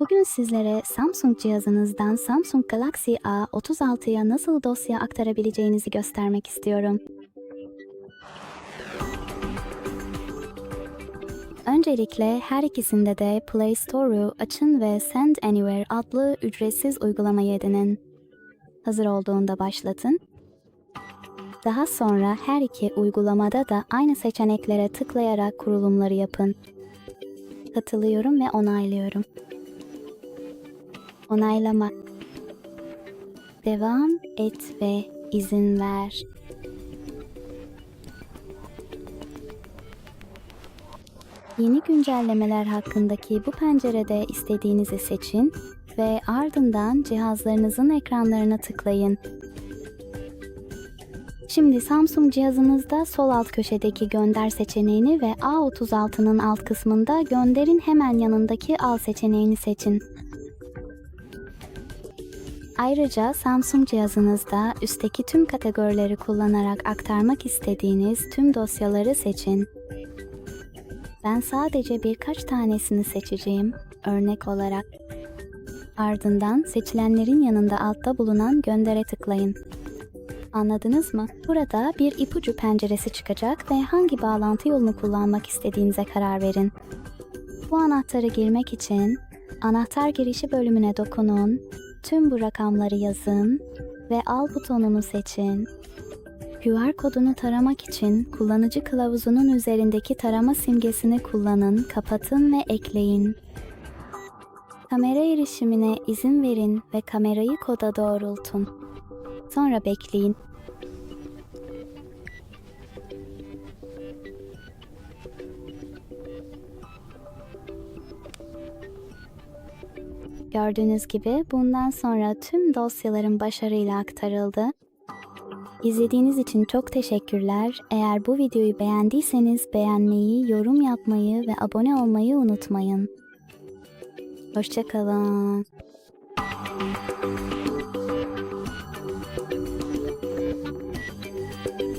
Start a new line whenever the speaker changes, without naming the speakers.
Bugün sizlere Samsung cihazınızdan Samsung Galaxy A36'ya nasıl dosya aktarabileceğinizi göstermek istiyorum. Öncelikle her ikisinde de Play Store'u açın ve Send Anywhere adlı ücretsiz uygulamayı edinin. Hazır olduğunda başlatın. Daha sonra her iki uygulamada da aynı seçeneklere tıklayarak kurulumları yapın. Katılıyorum ve onaylıyorum. Onaylama. Devam et ve izin ver. Yeni güncellemeler hakkındaki bu pencerede istediğinizi seçin ve ardından cihazlarınızın ekranlarına tıklayın. Şimdi Samsung cihazınızda sol alt köşedeki gönder seçeneğini ve A36'nın alt kısmında gönderin hemen yanındaki al seçeneğini seçin. Ayrıca Samsung cihazınızda üstteki tüm kategorileri kullanarak aktarmak istediğiniz tüm dosyaları seçin. Ben sadece birkaç tanesini seçeceğim, örnek olarak. Ardından seçilenlerin yanında altta bulunan göndere tıklayın. Anladınız mı? Burada bir ipucu penceresi çıkacak ve hangi bağlantı yolunu kullanmak istediğinize karar verin. Bu anahtarı girmek için anahtar girişi bölümüne dokunun, tüm bu rakamları yazın ve al butonunu seçin. QR kodunu taramak için kullanıcı kılavuzunun üzerindeki tarama simgesini kullanın, kapatın ve ekleyin. Kamera erişimine izin verin ve kamerayı koda doğrultun. Sonra bekleyin. Gördüğünüz gibi bundan sonra tüm dosyalarım başarıyla aktarıldı. İzlediğiniz için çok teşekkürler. Eğer bu videoyu beğendiyseniz beğenmeyi, yorum yapmayı ve abone olmayı unutmayın. Hoşçakalın. Thank you.